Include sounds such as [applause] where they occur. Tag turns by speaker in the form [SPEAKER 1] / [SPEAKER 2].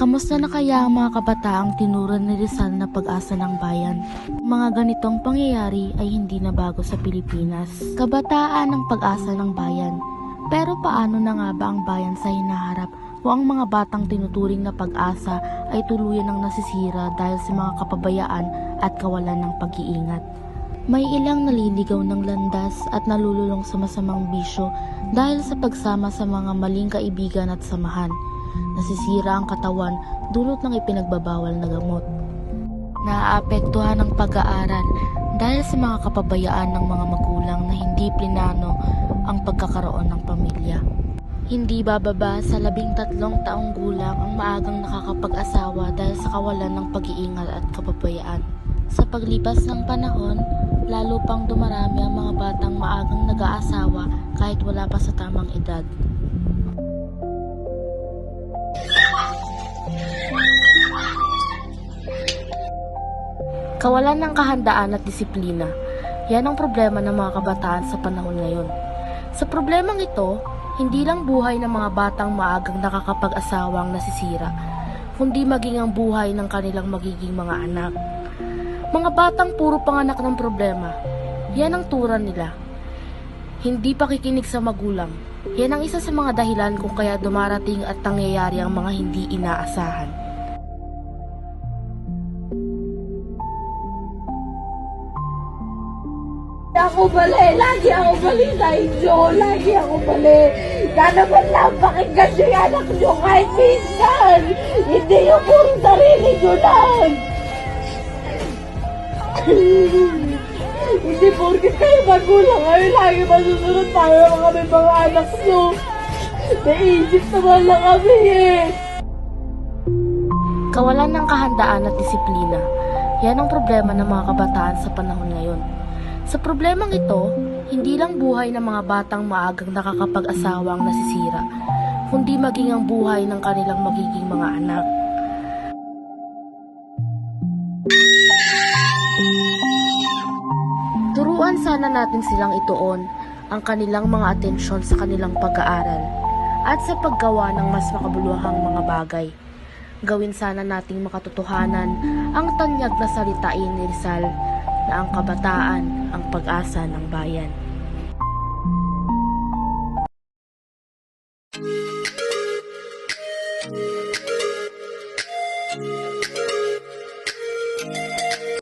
[SPEAKER 1] Kamusta na kaya ang mga kabataang tinuran ni Rizal na pag-asa ng bayan? Mga ganitong pangyayari ay hindi na bago sa Pilipinas. Kabataan ang pag-asa ng bayan. Pero paano na nga ba ang bayan sa hinaharap kung ang mga batang tinuturing na pag-asa ay tuluyan ng nasisira dahil sa mga kapabayaan at kawalan ng pag-iingat? May ilang naliligaw ng landas at nalululong sa masamang bisyo dahil sa pagsama sa mga maling kaibigan at samahan. Nasisira ang katawan dulot ng ipinagbabawal na gamot. Naaapektuhan ang pag-aaral dahil sa mga kapabayaan ng mga magulang na hindi plinano ang pagkakaroon ng pamilya. Hindi bababa sa labing tatlong taong gulang ang maagang nakakapag-asawa dahil sa kawalan ng pag-iingat at kapabayaan. Sa paglipas ng panahon, lalo pang dumarami ang mga batang maagang nag-aasawa kahit wala pa sa tamang edad. Kawalan ng kahandaan at disiplina. Yan ang problema ng mga kabataan sa panahon ngayon. Sa problemang ito, hindi lang buhay ng mga batang maagang nakakapag-asawang nasisira, kundi maging ang buhay ng kanilang magiging mga anak. Mga batang puro panganak ng problema. Yan ang turan nila. Hindi pakikinig sa magulang. Yan ang isa sa mga dahilan kung kaya dumarating at nangyayari ang mga hindi inaasahan.
[SPEAKER 2] Ako mali, lagi ako mali sa inyo, lagi ako mali. Na naman lang pakinggan niyo yung anak niyo kahit minsan. Hindi yung puro sarili niyo lang. [laughs] Hindi porkit kayo magulang kayo, lagi masusunod tayo mga kami mga anak niyo. Naisip naman lang kami eh.
[SPEAKER 1] Kawalan ng kahandaan at disiplina. Yan ang problema ng mga kabataan sa panahon ngayon. Sa problemang ito, hindi lang buhay ng mga batang maagang nakakapag-asawa ang nasisira, kundi maging ang buhay ng kanilang magiging mga anak. Turuan sana natin silang ituon ang kanilang mga atensyon sa kanilang pag-aaral at sa paggawa ng mas makabuluhang mga bagay. Gawin sana nating makatotohanan ang tanyag na salitain ni Rizal na ang kabataan ang pag-asa ng bayan. Thank you.